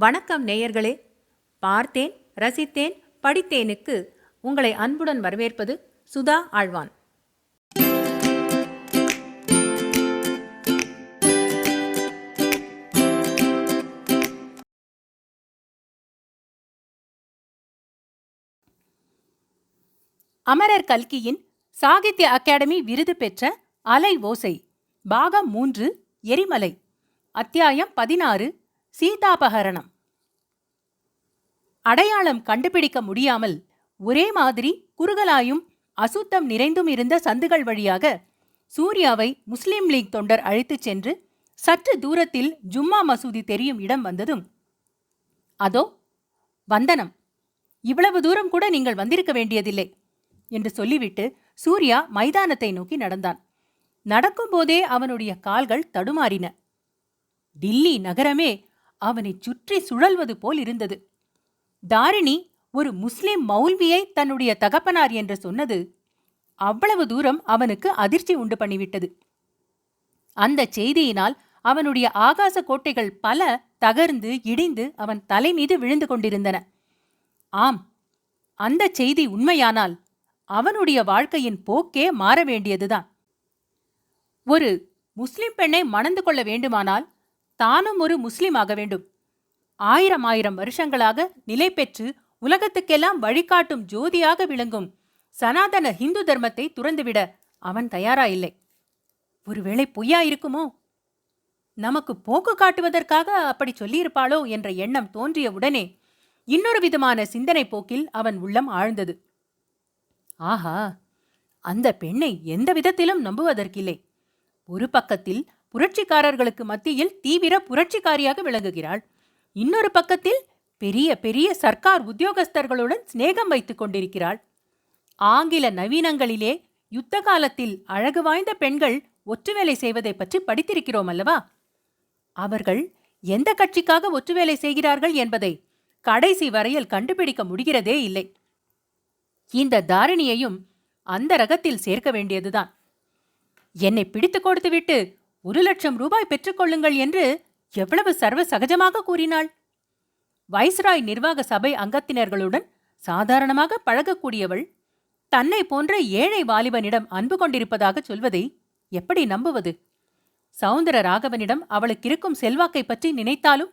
வணக்கம் நேயர்களே. பார்த்தேன் ரசித்தேன் படித்தேனுக்கு உங்களை அன்புடன் வரவேற்பது சுதா ஆழ்வான். அமரர் கல்கியின் சாகித்ய அகாடமி விருது பெற்ற அலை ஓசை பாகம் மூன்று எரிமலை அத்தியாயம் பதினாறு சீதாபகரணம். அடையாளம் கண்டுபிடிக்க முடியாமல் ஒரே மாதிரி குறுகலாயும் அசுத்தம் நிறைந்தும் இருந்த சந்துகள் வழியாக சூர்யாவை முஸ்லீம் லீக் தொண்டர் அழைத்துச் சென்று சற்று தூரத்தில் ஜும்மா மசூதி தெரியும் இடம் வந்ததும் அதோ வந்தனம். இவ்வளவு தூரம் கூட நீங்கள் வந்திருக்க வேண்டியதில்லை என்று சொல்லிவிட்டு சூர்யா மைதானத்தை நோக்கி நடந்தான். நடக்கும்போதே அவனுடைய கால்கள் தடுமாறின. டில்லி நகரமே அவனைச் சுற்றி சுழல்வது போல் இருந்தது. தாரிணி ஒரு முஸ்லிம் மௌல்வியை தன்னுடைய தகப்பனார் என்று சொன்னது அவ்வளவு தூரம் அவனுக்கு அதிர்ச்சி உண்டு பண்ணிவிட்டது. அந்த செய்தியினால் அவனுடைய ஆகாச கோட்டைகள் பல தகர்ந்து இடிந்து அவன் தலை மீது விழுந்து கொண்டிருந்தன. ஆம் அந்த செய்தி உண்மையானால் அவனுடைய வாழ்க்கையின் போக்கே மாற வேண்டியதுதான். ஒரு முஸ்லிம் பெண்ணை மணந்து கொள்ள வேண்டுமானால் தானும் ஒரு முஸ்லிம் ஆக வேண்டும். ஆயிரம் ஆயிரம் வருஷங்களாக நிலை பெற்று உலகத்துக்கெல்லாம் வழிகாட்டும் ஜோதியாக விளங்கும் சனாதன ஹிந்து தர்மத்தை துறந்துவிட அவன் தயாரா இல்லை. ஒருவேளை பொய்யா இருக்குமோ? நமக்கு போக்கு காட்டுவதற்காக அப்படி சொல்லியிருப்பாளோ என்ற எண்ணம் தோன்றிய உடனே இன்னொரு விதமான சிந்தனை போக்கில் அவன் உள்ளம் ஆழ்ந்தது. ஆஹா அந்த பெண்ணை எந்த விதத்திலும் நம்புவதற்கில்லை. ஒரு பக்கத்தில் புரட்சிக்காரர்களுக்கு மத்தியில் தீவிர புரட்சிக்காரியாக விளங்குகிறாள். இன்னொரு பக்கத்தில் பெரிய பெரிய சர்க்கார் உத்தியோகஸ்தர்களுடன் சிநேகம் வைத்துக் கொண்டிருக்கிறாள். ஆங்கில நவீனங்களிலே யுத்த காலத்தில் அழகு வாய்ந்த பெண்கள் ஒற்றுவேலை செய்வதை பற்றி படித்திருக்கிறோம் அல்லவா? அவர்கள் எந்த கட்சிக்காக ஒற்றுவேலை செய்கிறார்கள் என்பதை கடைசி வரையில் கண்டுபிடிக்க முடிகிறதே இல்லை. இந்த தாரிணியையும் அந்த ரகத்தில் சேர்க்க வேண்டியதுதான். என்னை பிடித்துக் கொடுத்துவிட்டு ஒரு லட்சம் ரூபாய் பெற்றுக்கொள்ளுங்கள் என்று எவ்வளவு சர்வ சகஜமாக கூறினாள். வைஸ்ராய் நிர்வாக சபை அங்கத்தினர்களுடன் சாதாரணமாக பழகக்கூடியவள் தன்னை போன்ற ஏழை வாலிபனிடம் அன்பு கொண்டிருப்பதாக சொல்வதை எப்படி நம்புவது? சவுந்தர ராகவனிடம் அவளுக்கு இருக்கும் செல்வாக்கை பற்றி நினைத்தாலும்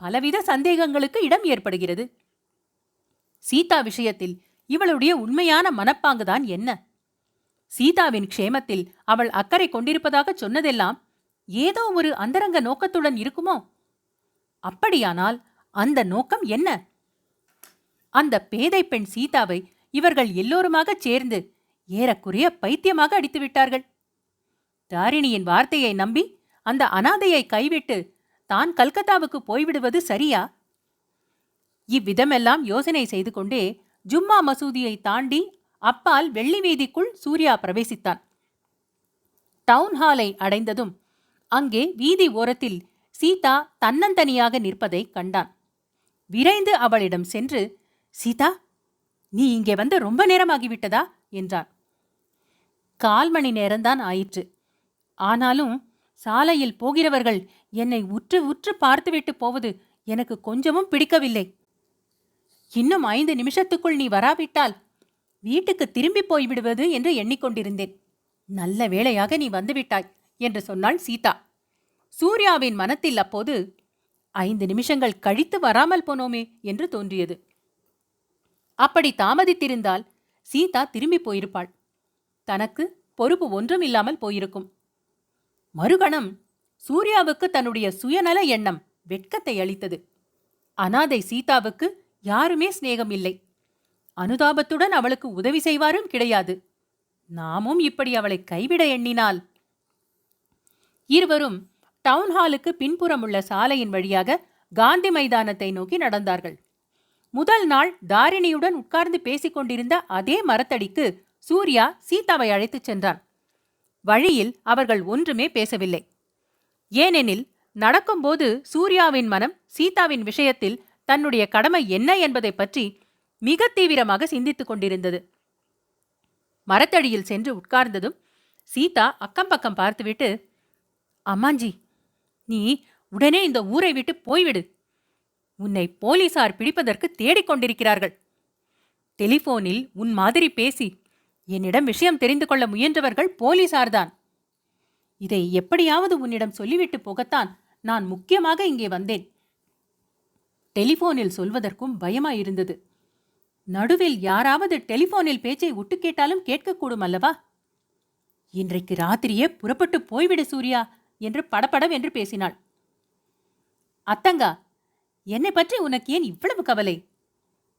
பலவித சந்தேகங்களுக்கு இடம் ஏற்படுகிறது. சீதா விஷயத்தில் இவளுடைய உண்மையான மனப்பாங்குதான் என்ன? சீதாவின் க்ஷேமத்தில் அவள் அக்கறை கொண்டிருப்பதாக சொன்னதெல்லாம் ஏதோ ஒரு அந்தரங்க நோக்கத்துடன் இருக்குமோ? அப்படியானால் அந்த நோக்கம் என்ன? அந்த பேதை பெண் சீதாவை இவர்கள் எல்லோருமாகச் சேர்ந்து ஏறக்குறைய பைத்தியமாக அடித்துவிட்டார்கள். தாரிணியின் வார்த்தையை நம்பி அந்த அனாதையை கைவிட்டு தான் கல்கத்தாவுக்கு போய்விடுவது சரியா? இவ்விதமெல்லாம் யோசனை செய்து கொண்டே ஜும்மா மசூதியை தாண்டி அப்பால் வெள்ளி வீதிக்குள் சூர்யா பிரவேசித்தான். டவுன் ஹாலை அடைந்ததும் அங்கே வீதி ஓரத்தில் சீதா தன்னந்தனியாக நிற்பதை கண்டான். விரைந்து அவளிடம் சென்று சீதா நீ இங்கே வந்து ரொம்ப நேரமாகிவிட்டதா? என்றான். கால் மணி நேரம்தான் ஆயிற்று. ஆனாலும் சாலையில் போகிறவர்கள் என்னை உற்று உற்று பார்த்துவிட்டு போவது எனக்கு கொஞ்சமும் பிடிக்கவில்லை. இன்னும் ஐந்து நிமிஷத்துக்குள் நீ வராவிட்டால் வீட்டுக்கு திரும்பி போய்விடுவது என்று எண்ணிக்கொண்டிருந்தேன். நல்ல வேளையாக நீ வந்துவிட்டாய் என்று சொன்னாள் சீதா. சூர்யாவின் மனத்தில் அப்போது ஐந்து நிமிஷங்கள் கழித்து வராமல் போனோமே என்று தோன்றியது. அப்படி தாமதித்திருந்தால் சீதா திரும்பி போயிருப்பாள். தனக்கு பொறுப்பு ஒன்றும் இல்லாமல் போயிருக்கும். மறுகணம் சூர்யாவுக்கு தன்னுடைய சுயநல எண்ணம் வெட்கத்தை அளித்தது. அனாதை சீதாவுக்கு யாருமே சிநேகம் இல்லை அனுதாபத்துடன் அவளுக்கு உதவி செய்வாரும் கிடையாது. நாமும் இப்படி அவளை கைவிட எண்ணினால். இருவரும் டவுன்ஹாலுக்கு பின்புறம் உள்ள சாலையின் வழியாக காந்தி மைதானத்தை நோக்கி நடந்தார்கள். முதல் நாள் தாரிணியுடன் உட்கார்ந்து பேசிக் கொண்டிருந்த அதே மரத்தடிக்கு சூர்யா சீதாவை அழைத்துச் சென்றான். வழியில் அவர்கள் ஒன்றுமே பேசவில்லை. ஏனெனில் நடக்கும்போது சூர்யாவின் மனம் சீதாவின் விஷயத்தில் தன்னுடைய கடமை என்ன என்பதை பற்றி மிக தீவிரமாக சிந்தித்துக் கொண்டிருந்தது. மரத்தடியில் சென்று உட்கார்ந்ததும் சீதா அக்கம் பக்கம் பார்த்துவிட்டு அம்மாஞ்சி நீ உடனே இந்த ஊரை விட்டு போய்விடு. உன்னை போலீசார் பிடிப்பதற்கு தேடிக்கொண்டிருக்கிறார்கள் டெலிபோனில் உன் மாதிரி பேசி என்னிடம் விஷயம் தெரிந்து கொள்ள முயன்றவர்கள் போலீசார்தான். இதை எப்படியாவது உன்னிடம் சொல்லிவிட்டு போகத்தான் நான் முக்கியமாக இங்கே வந்தேன். டெலிபோனில் சொல்வதற்கும் பயமாயிருந்தது. நடுவில் யாராவது டெலிபோனில் பேச்சை விட்டு கேட்டாலும் கேட்கக்கூடும் அல்லவா? இன்றைக்கு ராத்திரியே புறப்பட்டு போய்விடு சூர்யா என்று படபடவென்று பேசினாள். அத்தங்கா என்னை பற்றி உனக்கு ஏன் இவ்வளவு கவலை?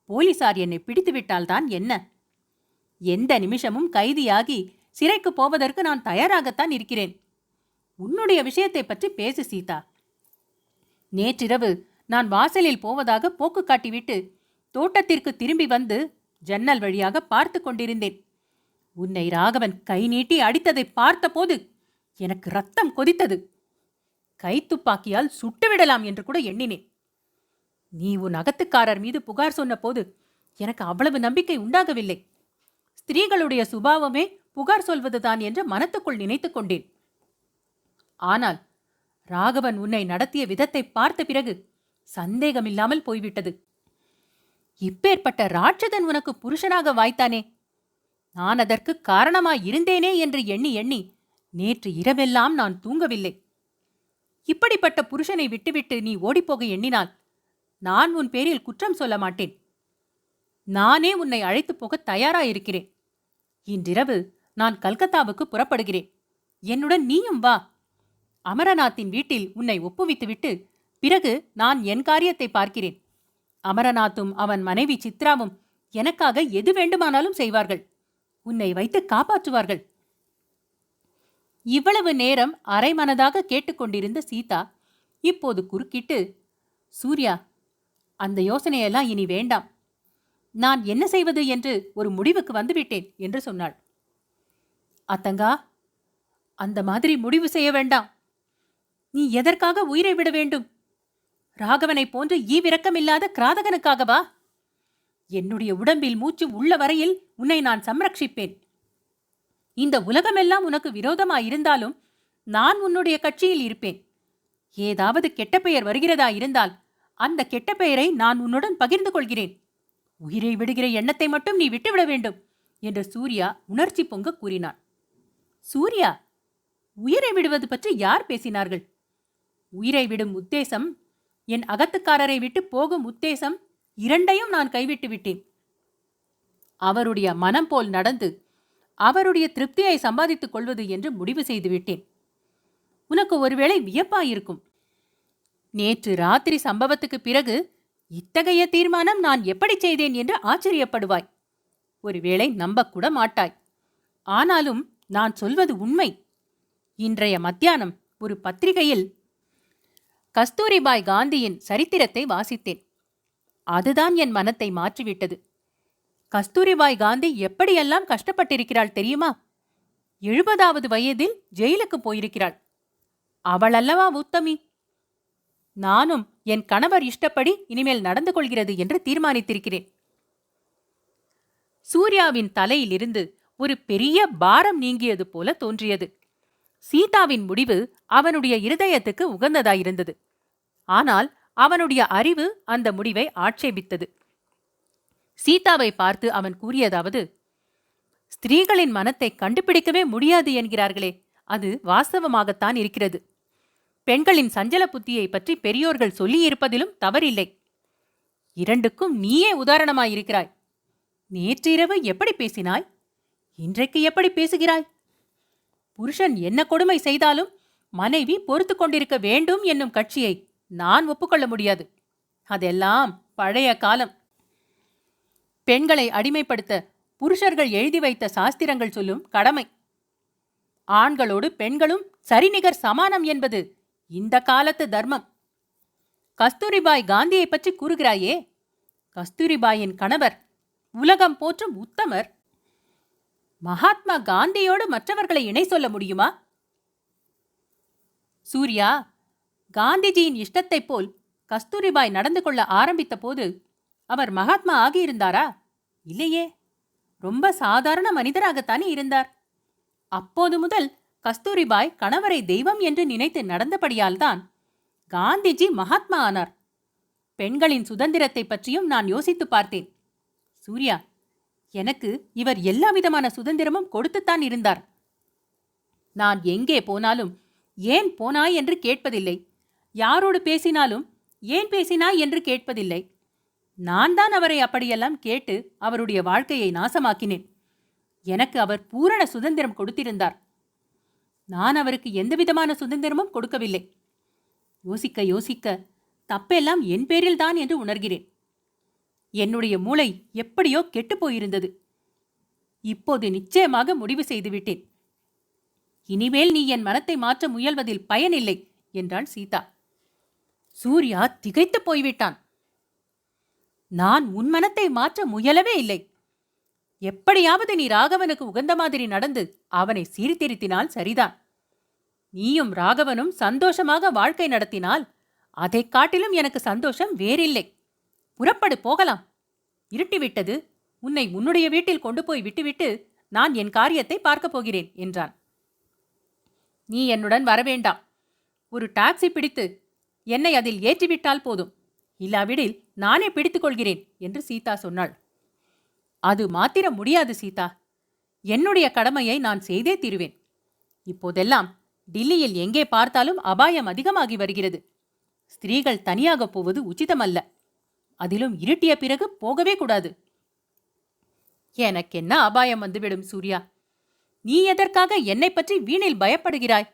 போலீசார் என்னை பிடித்து விட்டால்தான் என்ன? எந்த நிமிஷமும் கைதியாகி சிறைக்கு போவதற்கு நான் தயாராகத்தான் இருக்கிறேன். உன்னுடைய விஷயத்தை பற்றி பேசு சீதா. நேற்றிரவு நான் வாசலில் போவதாக போக்கு காட்டிவிட்டு தோட்டத்திற்கு திரும்பி வந்து ஜன்னல் வழியாக பார்த்து கொண்டிருந்தேன். உன்னை ராகவன் கை நீட்டி அடித்ததை பார்த்தபோது எனக்கு ரத்தம் கொதித்தது. கைத்துப்பாக்கியால் சுட்டுவிடலாம் என்று கூட எண்ணினேன். நீ உன் அகத்துக்காரர் மீது புகார் சொன்னபோது எனக்கு அவ்வளவு நம்பிக்கை உண்டாகவில்லை. ஸ்திரீகளுடைய சுபாவமே புகார் சொல்வதுதான் என்று மனத்துக்குள் நினைத்துக் கொண்டேன். ஆனால் ராகவன் உன்னை நடத்திய விதத்தை பார்த்த பிறகு சந்தேகமில்லாமல் போய்விட்டது. இப்பேற்பட்ட ராட்சதன் உனக்கு புருஷனாக வாய்த்தானே? நான் அதற்கு காரணமாயிருந்தேனே என்று எண்ணி எண்ணி நேற்று இரவெல்லாம் நான் தூங்கவில்லை. இப்படிப்பட்ட புருஷனை விட்டுவிட்டு நீ ஓடிப்போக எண்ணினால் நான் உன் பேரில் குற்றம் சொல்ல மாட்டேன். நானே உன்னை அழைத்துப் போக தயாராயிருக்கிறேன். இன்றிரவு நான் கல்கத்தாவுக்கு புறப்படுகிறேன். என்னுடன் நீயும் வா. அமரநாத்தின் வீட்டில் உன்னை ஒப்புவித்துவிட்டு பிறகு நான் என் காரியத்தை பார்க்கிறேன். அமரநாத்தும் அவன் மனைவி சித்ராவும் எனக்காக எது வேண்டுமானாலும் செய்வார்கள். உன்னை வைத்து காப்பாற்றுவார்கள். இவ்வளவு நேரம் அரைமனதாக கேட்டுக்கொண்டிருந்த சீதா இப்போது குறுக்கிட்டு சூர்யா அந்த யோசனையெல்லாம் இனி வேண்டாம். நான் என்ன செய்வது என்று ஒரு முடிவுக்கு வந்துவிட்டேன் என்று சொன்னாள். அத்தங்கா அந்த மாதிரி முடிவு செய்ய வேண்டாம். நீ எதற்காக உயிரை விட வேண்டும்? ராகவனைப் போன்று ஈவிரக்கமில்லாத கிராதகனுக்காகவா? என்னுடைய உடம்பில் மூச்சு உள்ள வரையில் உன்னை நான் சம்ரட்சிப்பேன். இந்த உலகமெல்லாம் உனக்கு விரோதமாயிருந்தாலும் நான் உன்னுடைய கட்சியில் இருப்பேன். ஏதாவது கெட்ட பெயர் வருகிறதா இருந்தால் அந்த கெட்ட பெயரை நான் உன்னுடன் பகிர்ந்து கொள்கிறேன். உயிரை விடுகிற எண்ணத்தை மட்டும் நீ விட்டுவிட வேண்டும் என்று சூர்யா உணர்ச்சி பொங்க கூறினான் சூர்யா உயிரை விடுவது பற்றி யார் பேசினார்கள்? உயிரை விடும் உத்தேசம் என் அகத்துக்காரரை விட்டு போகும் உத்தேசம் இரண்டையும் நான் கைவிட்டு விட்டேன். அவருடைய மனம் போல் நடந்து அவருடைய திருப்தியை சம்பாதித்துக் கொள்வது என்று முடிவு செய்து விட்டேன். உனக்கு ஒருவேளை வியப்பாயிருக்கும். நேற்று ராத்திரி சம்பவத்துக்கு பிறகு இத்தகைய தீர்மானம் நான் எப்படி செய்தேன் என்று ஆச்சரியப்படுவாய். ஒருவேளை நம்பக்கூட மாட்டாய். ஆனாலும் நான் சொல்வது உண்மை. இன்றைய மத்தியானம் ஒரு பத்திரிகையில் கஸ்தூரிபாய் காந்தியின் சரித்திரத்தை வாசித்தேன். அதுதான் என் மனத்தை மாற்றிவிட்டது. கஸ்தூரிபாய் காந்தி எப்படியெல்லாம் கஷ்டப்பட்டிருக்கிறாள் தெரியுமா? எழுபதாவது வயதில் ஜெயிலுக்கு போயிருக்கிறாள். அவளல்லவா உத்தமி? நானும் என் கணவர் இஷ்டப்படி இனிமேல் நடந்து கொள்கிறது என்று தீர்மானித்திருக்கிறேன். சூர்யாவின் தலையிலிருந்து ஒரு பெரிய பாரம் நீங்கியது போல தோன்றியது. சீதாவின் முடிவு அவனுடைய இருதயத்துக்கு உகந்ததாயிருந்தது. ஆனால் அவனுடைய அறிவு அந்த முடிவை ஆட்சேபித்தது. சீதாவை பார்த்து அவன் கூறியதாவது ஸ்திரீகளின் மனத்தை கண்டுபிடிக்கவே முடியாது என்கிறார்களே அது வாஸ்தவமாகத்தான் இருக்கிறது. பெண்களின் சஞ்சல புத்தியை பற்றி பெரியோர்கள் சொல்லியிருப்பதிலும் தவறில்லை. இரண்டுக்கும் நீயே உதாரணமாயிருக்கிறாய். நேற்றிரவு எப்படி பேசினாய்? இன்றைக்கு எப்படி பேசுகிறாய்? புருஷன் என்ன கொடுமை செய்தாலும் மனைவி பொறுத்து கொண்டிருக்க வேண்டும் என்னும் கட்சியை நான் ஒப்புக்கொள்ள முடியாது. அதெல்லாம் பழைய காலம். பெண்களை அடிமைப்படுத்த புருஷர்கள் எழுதி வைத்த சாஸ்திரங்கள் சொல்லும் கடமை. ஆண்களோடு பெண்களும் சரிநிகர் சமானம் என்பது இந்த காலத்து தர்மம். கஸ்தூரிபாய் காந்தியை பற்றி கூறுகிறாயே கஸ்தூரிபாயின் கணவர் உலகம் போற்றும் உத்தமர் மகாத்மா காந்தியோடு மற்றவர்களை இணை சொல்ல முடியுமா? சூர்யா காந்திஜியின் இஷ்டத்தைப் போல் கஸ்தூரிபாய் நடந்து கொள்ள ஆரம்பித்த போது அவர் மகாத்மா ஆகியிருந்தாரா? இல்லையே. ரொம்ப சாதாரண மனிதராகத்தானே இருந்தார். அப்போது முதல் கஸ்தூரிபாய் கணவரை தெய்வம் என்று நினைத்து நடந்தபடியால்தான் காந்திஜி மகாத்மா ஆனார். பெண்களின் சுதந்திரத்தை பற்றியும் நான் யோசித்து பார்த்தேன். சூர்யா எனக்கு இவர் எல்லா விதமான சுதந்திரமும் கொடுத்துத்தான் இருந்தார். நான் எங்கே போனாலும் ஏன் போனாய் என்று கேட்பதில்லை. யாரோடு பேசினாலும் ஏன் பேசினாய் என்று கேட்பதில்லை. நான் தான் அவரை அப்படியெல்லாம் கேட்டு அவருடைய வாழ்க்கையை நாசமாக்கினேன். எனக்கு அவர் பூரண சுதந்திரம் கொடுத்திருந்தார். நான் அவருக்கு எந்த விதமான சுதந்திரமும் கொடுக்கவில்லை. யோசிக்க யோசிக்க தப்பெல்லாம் என் பேரில்தான் என்று உணர்கிறேன். என்னுடைய மூளை எப்படியோ கெட்டுப் போயிருந்தது. இப்போது நிச்சயமாக முடிவு செய்துவிட்டேன். இனிமேல் நீ என் மனத்தை மாற்ற முயல்வதில் பயனில்லை என்றாள் சீதா. சூர்யா திகைத்துப் போய்விட்டான். நான் உன் மனத்தை மாற்ற முயலவே இல்லை. எப்படியாவது நீ ராகவனுக்கு உகந்த மாதிரி நடந்து அவனை சீர்திருத்தினால் சரிதான். நீயும் ராகவனும் சந்தோஷமாக வாழ்க்கை நடத்தினால் அதைக் காட்டிலும் எனக்கு சந்தோஷம் வேறில்லை. புறப்படு போகலாம். இருட்டிவிட்டது. உன்னை உன்னுடைய வீட்டில் கொண்டு போய் விட்டுவிட்டு நான் என் காரியத்தை பார்க்கப் போகிறேன் என்றான். நீ என்னுடன் வரவேண்டாம் ஒரு டாக்ஸி பிடித்து என்னை அதில் ஏற்றிவிட்டால் போதும். இல்லாவிடில் நானே பிடித்துக் கொள்கிறேன் என்று சீதா சொன்னாள். அது மாத்திரம் முடியாது சீதா. என்னுடைய கடமையை நான் செய்தே தீருவேன். இப்போதெல்லாம் டில்லியில் எங்கே பார்த்தாலும் அபாயம் அதிகமாகி வருகிறது. ஸ்திரீகள் தனியாக போவது உச்சிதமல்ல. அதிலும் இருட்டிய பிறகு போகவே கூடாது. எனக்கென்ன அபாயம் வந்துவிடும் சூர்யா? நீ எதற்காக என்னை பற்றி வீணில் பயப்படுகிறாய்?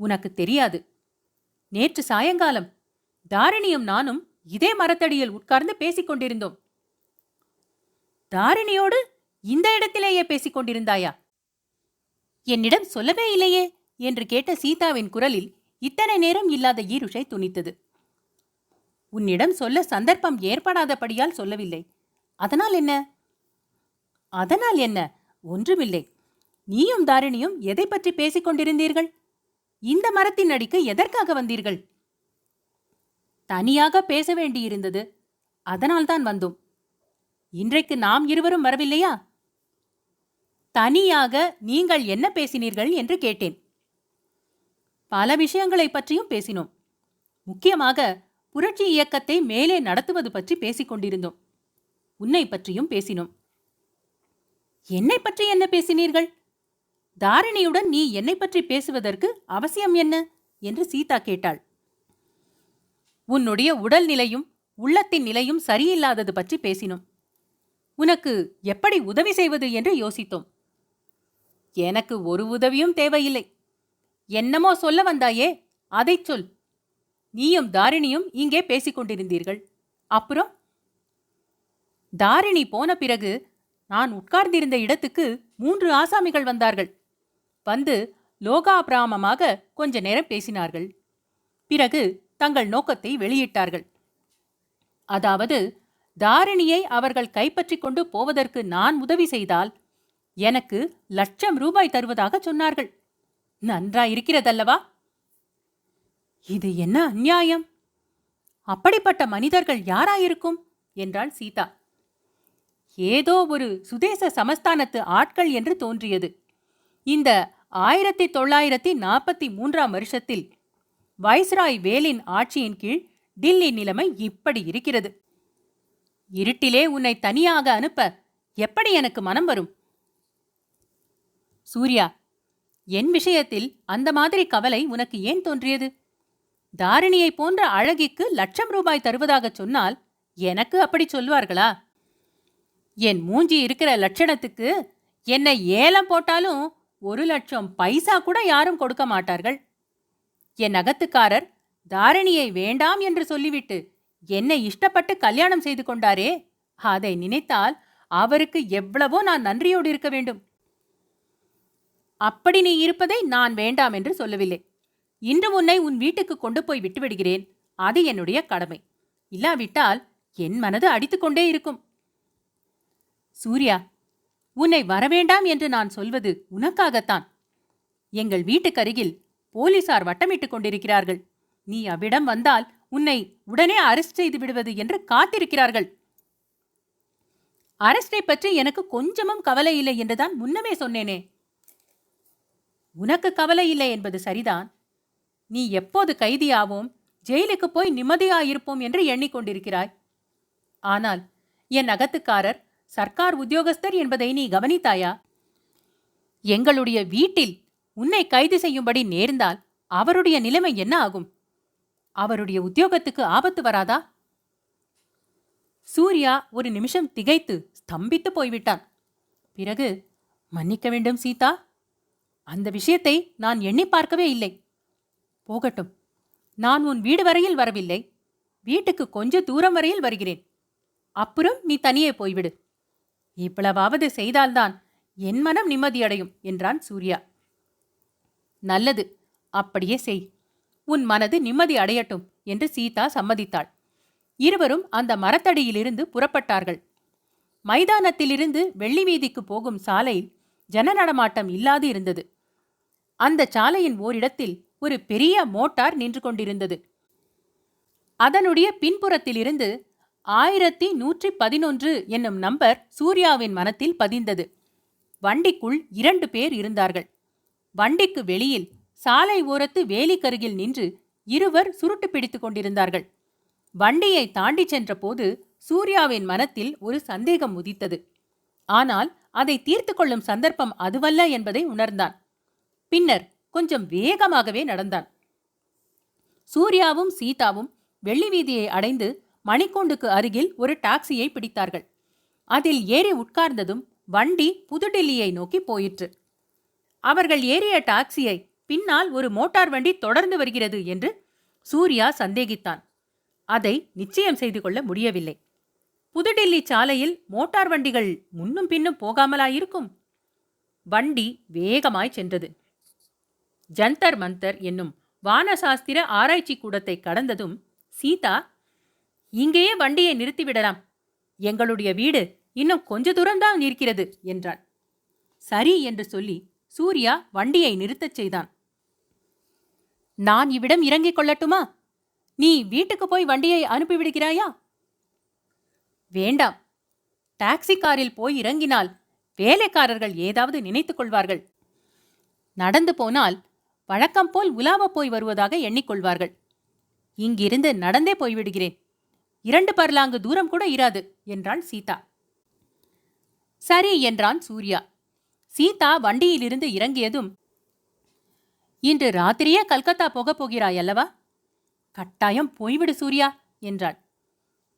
உனக்கு தெரியாது. நேற்று சாயங்காலம் தாரிணியும் நானும் இதே மரத்தடியில் உட்கார்ந்து பேசிக் கொண்டிருந்தோம். தாரிணியோடு இந்த இடத்திலேயே பேசிக் கொண்டிருந்தாயா? என்னிடம் சொல்லவே இல்லையே என்று கேட்ட சீதாவின் குரலில் இத்தனை நேரம் இல்லாத ஈருஷை துணித்தது. உன்னிடம் சொல்ல சந்தர்ப்பம் ஏற்படாதபடியால் சொல்லவில்லை. அதனால் என்ன? அதனால் என்ன? ஒன்றுமில்லை. நீயும் தாரிணியும் எதை பற்றி பேசிக் கொண்டிருந்தீர்கள்? இந்த மரத்தின் அடிக்கு எதற்காக வந்தீர்கள்? தனியாக பேச வேண்டியிருந்தது. அதனால்தான் வந்தோம். இன்றைக்கு நாம் இருவரும் வரவில்லையா? தனியாக நீங்கள் என்ன பேசினீர்கள் என்று கேட்டேன். பல விஷயங்களைப் பற்றியும் பேசினோம். முக்கியமாக புரட்சி இயக்கத்தை மேலே நடத்துவது பற்றி பேசிக் கொண்டிருந்தோம் உன்னை பற்றியும் பேசினோம். என்னை பற்றி என்ன பேசினீர்கள்? தாரிணியுடன் நீ என்னை பற்றி பேசுவதற்கு அவசியம் என்ன? என்று சீதா கேட்டாள். உன்னுடைய உடல் நிலையும் உள்ளத்தின் நிலையும் சரியில்லாதது பற்றி பேசினோம். உனக்கு எப்படி உதவி செய்வது என்று யோசித்தோம். எனக்கு ஒரு உதவியும் தேவையில்லை. என்னமோ சொல்ல வந்தாயே அதைச் சொல். நீயும் தாரிணியும் இங்கே பேசிக் கொண்டிருந்தீர்கள் அப்புறம்? தாரிணி போன பிறகு நான் உட்கார்ந்திருந்த இடத்துக்கு மூன்று ஆசாமிகள் வந்தார்கள். வந்து லோகாபிராமமாக கொஞ்ச நேரம் பேசினார்கள். பிறகு தங்கள் நோக்கத்தை வெளியிட்டார்கள். அதாவது தாரிணியை அவர்கள் கைப்பற்றிக் கொண்டு போவதற்கு நான் உதவி செய்தால் எனக்கு லட்சம் ரூபாய் தருவதாக சொன்னார்கள். நன்றாயிருக்கிறதல்லவா? இது என்ன அந்நியாயம்? அப்படிப்பட்ட மனிதர்கள் யாராயிருக்கும்? என்றாள் சீதா. ஏதோ ஒரு சுதேச சமஸ்தானத்து ஆட்கள் என்று தோன்றியது. இந்த ஆயிரத்தி தொள்ளாயிரத்தி நாற்பத்தி மூன்றாம் வருஷத்தில் வைஸ்ராய் வேலின் ஆட்சியின் கீழ் டில்லி நிலைமை இப்படி இருக்கிறது. இருட்டிலே உன்னை தனியாக அனுப்ப எப்படி எனக்கு மனம் வரும்? சூர்யா என் விஷயத்தில் அந்த மாதிரி கவலை உனக்கு ஏன் தோன்றியது? தாரிணியை போன்ற அழகிக்கு லட்சம் ரூபாய் தருவதாகச் சொன்னால் எனக்கு அப்படி சொல்வார்களா? என் மூஞ்சி இருக்கிற லட்சணத்துக்கு என்னை ஏலம் போட்டாலும் ஒரு லட்சம் பைசா கூட யாரும் கொடுக்க மாட்டார்கள். என் அகத்துக்காரர் தாரிணியை வேண்டாம் என்று சொல்லிவிட்டு என்னை இஷ்டப்பட்டு கல்யாணம் செய்து கொண்டாரே அதை நினைத்தால் அவருக்கு எவ்வளவோ நான் நன்றியோடு இருக்க வேண்டும். அப்படி நீ இருப்பதை நான் வேண்டாம் என்று சொல்லவில்லை. இன்று உன்னை உன் வீட்டுக்கு கொண்டு போய் விட்டுவிடுகிறேன். அது என்னுடைய கடமை. இல்லாவிட்டால் என் மனது அடித்துக்கொண்டே இருக்கும். சூர்யா உன்னை வரவேண்டாம் என்று நான் சொல்வது உனக்காகத்தான். எங்கள் வீட்டுக்கருகில் போலீசார் வட்டமிட்டுக் கொண்டிருக்கிறார்கள். நீ அவ்விடம் வந்தால் உன்னை உடனே அரெஸ்ட் செய்து விடுவது என்று காத்திருக்கிறார்கள். அரெஸ்டை பற்றி எனக்கு கொஞ்சமும் கவலை இல்லை என்றுதான் முன்னமே சொன்னேனே. உனக்கு கவலை இல்லை என்பது சரிதான். நீ எப்போது கைதியாவோம்? ஜெயிலுக்கு போய் நிம்மதியாயிருப்போம் என்று எண்ணிக்கொண்டிருக்கிறாய். ஆனால் என் அகத்துக்காரர் சர்க்கார் உத்தியோகஸ்தர் என்பதை நீ கவனித்தாயா? எங்களுடைய வீட்டில் உன்னை கைது செய்யும்படி நேர்ந்தால் அவருடைய நிலைமை என்ன ஆகும்? அவருடைய உத்தியோகத்துக்கு ஆபத்து வராதா? சூர்யா ஒரு நிமிஷம் திகைத்து ஸ்தம்பித்து போய்விட்டான். பிறகு மன்னிக்க வேண்டும் சீதா. அந்த விஷயத்தை நான் எண்ணி பார்க்கவே இல்லை. போகட்டும். நான் உன் வீடு வரையில் வரவில்லை. வீட்டுக்கு கொஞ்ச தூரம் வரையில் வருகிறேன். அப்புறம் நீ தனியே போய்விடு. இவ்வளவாவது செய்தால்தான் என் மனம் நிம்மதியடையும் என்றான் சூர்யா. நல்லது அப்படியே செய். உன் மனது நிம்மதி அடையட்டும் என்று சீதா சம்மதித்தாள். இருவரும் அந்த மரத்தடியிலிருந்து புறப்பட்டார்கள். மைதானத்திலிருந்து வெள்ளி வீதிக்கு போகும் சாலையில் ஜன நடமாட்டம் இல்லாது இருந்தது. அந்த சாலையின் ஓரிடத்தில் ஒரு பெரிய மோட்டார் நின்று கொண்டிருந்தது. அதனுடைய பின்புறத்திலிருந்து ஆயிரத்தி நூற்றி பதினொன்று என்னும் நம்பர் சூர்யாவின் மனத்தில் பதிந்தது. வண்டிக்குள் இரண்டு பேர் இருந்தார்கள். வண்டிக்கு வெளியில் சாலை ஓரத்து வேலிக்கருகில் நின்று இருவர் சுருட்டு பிடித்துக் கொண்டிருந்தார்கள். வண்டியை தாண்டி சென்றபோது சூர்யாவின் மனத்தில் ஒரு சந்தேகம் உதித்தது. ஆனால் அதை தீர்த்து கொள்ளும் சந்தர்ப்பம் அதுவல்ல என்பதை உணர்ந்தான். பின்னர் கொஞ்சம் வேகமாகவே நடந்தான். சூர்யாவும் சீதாவும் வெள்ளி வீதியை அடைந்து மணிக்கூண்டுக்கு அருகில் ஒரு டாக்ஸியை பிடித்தார்கள். அதில் ஏறி உட்கார்ந்ததும் வண்டி புதுடில்லியை நோக்கி போயிற்று. அவர்கள் ஏறிய டாக்ஸியை பின்னால் ஒரு மோட்டார் வண்டி தொடர்ந்து வருகிறது என்று சூர்யா சந்தேகித்தான். அதை நிச்சயம் செய்து கொள்ள முடியவில்லை. புதுடில்லி சாலையில் மோட்டார் வண்டிகள் முன்னும் பின்னும் போகாமலாயிருக்கும். வண்டி வேகமாய் சென்றது. ஜந்தர் மந்தர் என்னும் வானசாஸ்திர ஆராய்ச்சி கூடத்தை கடந்ததும் சீதா இங்கேயே வண்டியை நிறுத்திவிடலாம். எங்களுடைய வீடு இன்னும் கொஞ்ச தூரம்தான் இருக்கிறது என்றான். சரி என்று சொல்லி சூர்யா வண்டியை நிறுத்தச் செய்தான். நான் இவ்விடம் இறங்கிக் கொள்ளட்டுமா? நீ வீட்டுக்கு போய் வண்டியை அனுப்பிவிடுகிறாயா? வேண்டாம். டாக்ஸி காரில் போய் இறங்கினால் வேலைக்காரர்கள் ஏதாவது நினைத்துக் கொள்வார்கள். நடந்து போனால் வழக்கம் போல் உலாவப் போய் வருவதாக எண்ணிக்கொள்வார்கள். இங்கிருந்து நடந்தே போய்விடுகிறேன். இரண்டு பர்லாங்கு தூரம் கூட இராது என்றாள் சீதா. சரி என்றான் சூர்யா. சீதா வண்டியிலிருந்து இறங்கியதும் இன்று ராத்திரியே கல்கத்தா போகப் போகிறாய் அல்லவா? கட்டாயம் போய்விடு சூர்யா என்றாள்.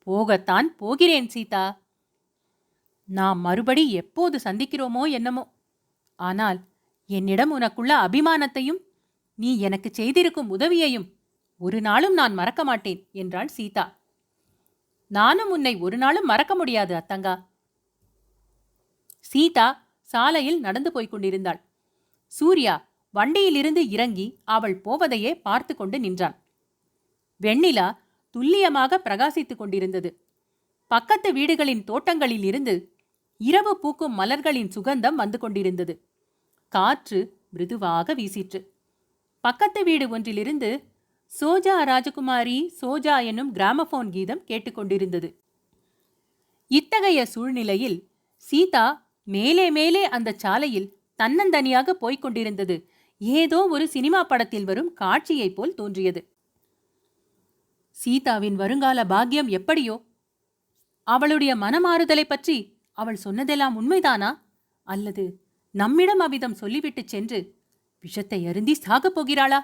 போகத்தான் போகிறேன் சீதா. நாம் மறுபடி எப்போது சந்திக்கிறோமோ என்னமோ. ஆனால் என்னிடம் உனக்குள்ள அபிமானத்தையும் நீ எனக்கு செய்திருக்கும் உதவியையும் ஒரு நாளும் நான் மறக்க மாட்டேன் என்றாள் சீதா. நானும் உன்னை ஒரு நாளும் மறக்க முடியாது அத்தங்கா. சீதா சாலையில் நடந்து போய்க் கொண்டிருந்தாள். சூர்யா வண்டியிலிருந்து இறங்கி அவள் போவதையே பார்த்து கொண்டு நின்றான். வெண்ணிலா துல்லியமாக பிரகாசித்துக் கொண்டிருந்தது. பக்கத்து வீடுகளின் தோட்டங்களில் இருந்து இரவு பூக்கும் மலர்களின் சுகந்தம் வந்து கொண்டிருந்தது. காற்று மிருதுவாக வீசிற்று. பக்கத்து வீடு ஒன்றிலிருந்து சோஜா ராஜகுமாரி சோஜா என்னும் கிராமபோன் கீதம் கேட்டுக்கொண்டிருந்தது. இத்தகைய சூழ்நிலையில் சீதா மேலே மேலே அந்த சாலையில் தன்னந்தனியாக போய்க் கொண்டிருந்தது. ஏதோ ஒரு சினிமா படத்தில் வரும் காட்சியைப் போல் தோன்றியது. சீதாவின் வருங்கால பாக்கியம் எப்படியோ? அவளுடைய மனமாறுதலை பற்றி அவள் சொன்னதெல்லாம் உண்மைதானா? அல்லது நம்மிடம் அவ்விதம் சொல்லிவிட்டு சென்று விஷத்தை அருந்தி சாகப் போகிறாளா?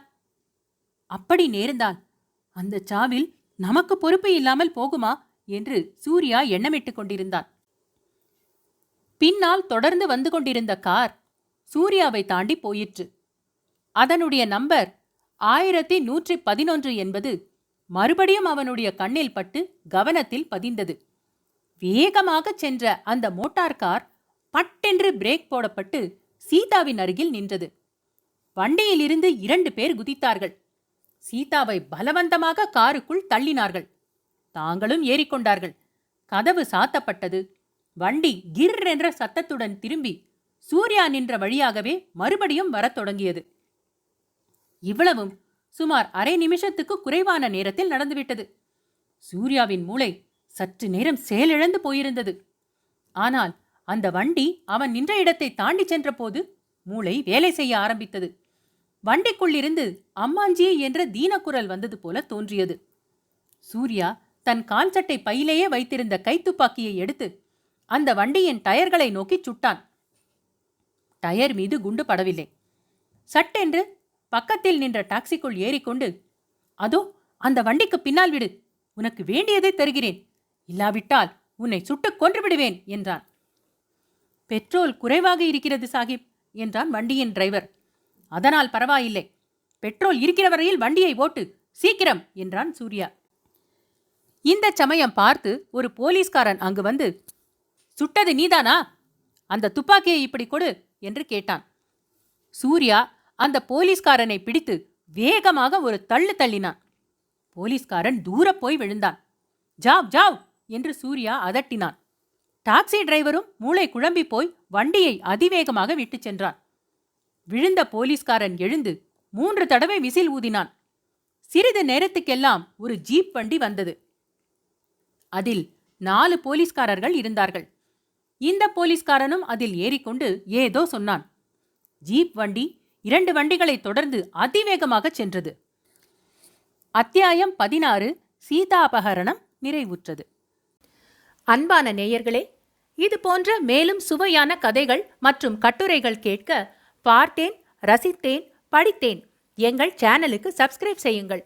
அப்படி நேர்ந்தால் அந்த சாவில் நமக்கு பொறுப்பு இல்லாமல் போகுமா? என்று சூர்யா எண்ணமிட்டுக் கொண்டிருந்தான் பின்னால் தொடர்ந்து வந்து கொண்டிருந்த கார் சூர்யாவை தாண்டி போயிற்று. அதனுடைய நம்பர் ஆயிரத்தி நூற்றி பதினொன்று என்பது மறுபடியும் அவனுடைய கண்ணில் பட்டு கவனத்தில் பதிந்தது. வேகமாகச் சென்ற அந்த மோட்டார் கார் பட்டென்று பிரேக் போடப்பட்டு சீதாவின் அருகில் நின்றது. வண்டியிலிருந்து இரண்டு பேர் குதித்தார்கள். சீதாவை பலவந்தமாக காருக்குள் தள்ளினார்கள். தாங்களும் ஏறிக்கொண்டார்கள். கதவு சாத்தப்பட்டது. வண்டி கிர் என்ற சத்தத்துடன் திரும்பி சூர்யா நின்ற வழியாகவே மறுபடியும் வரத் தொடங்கியது. இவ்வளவும் சுமார் அரை நிமிஷத்துக்கு குறைவான நேரத்தில் நடந்துவிட்டது. சூர்யாவின் மூளை சற்று நேரம் செயலிழந்து போயிருந்தது. ஆனால் அந்த வண்டி அவன் நின்ற இடத்தை தாண்டி சென்றபோது மூளை வேலை செய்ய ஆரம்பித்தது. வண்டிக்குள்ளிருந்து அம்மாஞ்சி என்ற தீனக்குரல் வந்தது போல தோன்றியது. சூர்யா தன் கால் சட்டை பையிலேயே வைத்திருந்த கைத்துப்பாக்கியை எடுத்து அந்த வண்டியின் டயர்களை நோக்கி சுட்டான். டயர் மீது குண்டு படவில்லை. சட்டென்று பக்கத்தில் நின்ற டாக்ஸிக்குள் ஏறிக்கொண்டு அதோ அந்த வண்டிக்கு பின்னால் விடு. உனக்கு வேண்டியதை தருகிறேன். இல்லாவிட்டால் உன்னை சுட்டுக் கொன்று விடுவேன் என்றான். பெட்ரோல் குறைவாக இருக்கிறது சாகிப் என்றான் வண்டியின் டிரைவர். அதனால் பரவாயில்லை. பெட்ரோல் இருக்கிற வரையில் வண்டியை ஓட்டு. சீக்கிரம்! என்றான் சூர்யா. இந்த சமயம் பார்த்து ஒரு போலீஸ்காரன் அங்கு வந்து சுட்டது நீதானா? அந்த துப்பாக்கியை இப்படி கொடு! என்று கேட்டான். சூர்யா அந்த போலீஸ்காரனை பிடித்து வேகமாக ஒரு தள்ளு தள்ளினான். போலீஸ்காரன் தூரப் போய் விழுந்தான். ஜாவ் ஜாவ்! என்று சூர்யா அதட்டினான். டாக்ஸி டிரைவரும் மூளை குழம்பி போய் வண்டியை அதிவேகமாக விட்டுச் சென்றான். விழுந்த போலீஸ்காரன் எழுந்து மூன்று தடவை விசில் ஊதினான். சிறிது நேரத்துக்கெல்லாம் ஒரு ஜீப் வண்டி வந்தது. அதில் நாலு போலீஸ்காரர்கள் இருந்தார்கள். இந்த போலீஸ்காரனும் அதில் ஏறிக்கொண்டு ஏதோ சொன்னான். ஜீப் வண்டி இரண்டு வண்டிகளை தொடர்ந்து அதிவேகமாக சென்றது. அத்தியாயம் பதினாறு சீதாபகரணம் நிறைவுற்றது. அன்பான நேயர்களே இது போன்ற மேலும் சுவையான கதைகள் மற்றும் கட்டுரைகள் கேட்க பார்த்தேன் ரசித்தேன் படித்தேன். எங்கள் சேனலுக்கு சப்ஸ்கிரைப் செய்யுங்கள்.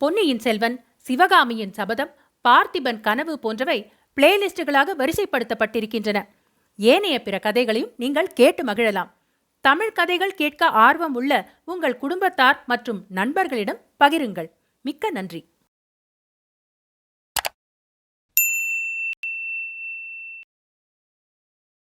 பொன்னியின் செல்வன் சிவகாமியின் சபதம் பார்த்திபன் கனவு போன்றவை பிளேலிஸ்டுகளாக வரிசைப்படுத்தப்பட்டிருக்கின்றன. ஏனைய பிற கதைகளையும் நீங்கள் கேட்டு மகிழலாம். தமிழ் கதைகள் கேட்க ஆர்வம் உள்ள உங்கள் குடும்பத்தார் மற்றும் நண்பர்களிடம் பகிருங்கள். மிக்க நன்றி.